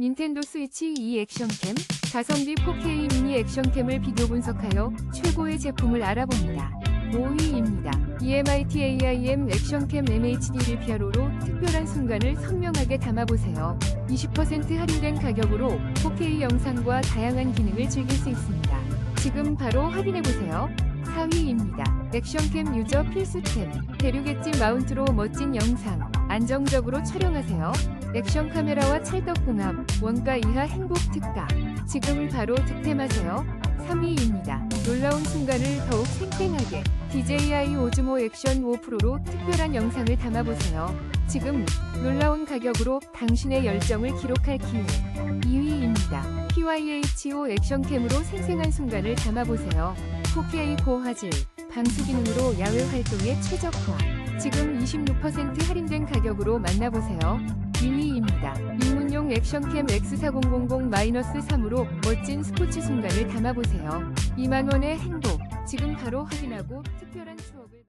닌텐도 스위치 2 액션캠, 가성비 4K 미니 액션캠을 비교 분석하여 최고의 제품을 알아봅니다. 5위입니다. E EMIT AIM 액션캠 MHD 리피아로로 특별한 순간을 선명하게 담아보세요. 20% 할인된 가격으로 4K 영상과 다양한 기능을 즐길 수 있습니다. 지금 바로 확인해보세요. 4위입니다. 액션캠 유저 필수템. 대륙 엣지 마운트로 멋진 영상. 안정적으로 촬영하세요. 액션 카메라와 찰떡궁합. 원가 이하 행복 특가. 지금 바로 득템하세요. 3위입니다. 놀라운 순간을 더욱 생생하게. DJI 오즈모 액션 5 프로로 특별한 영상을 담아보세요. 지금 놀라운 가격으로 당신의 열정을 기록할 기회. 2위입니다. PYHO 액션캠으로 생생한 순간을 담아보세요. 4K 고화질, 방수 기능으로 야외 활동에 최적화. 지금 26% 할인된 가격으로 만나보세요. 1위입니다. 입문용 액션캠 X4000-3으로 멋진 스포츠 순간을 담아보세요. 2만원의 행복. 지금 바로 확인하고 특별한 추억을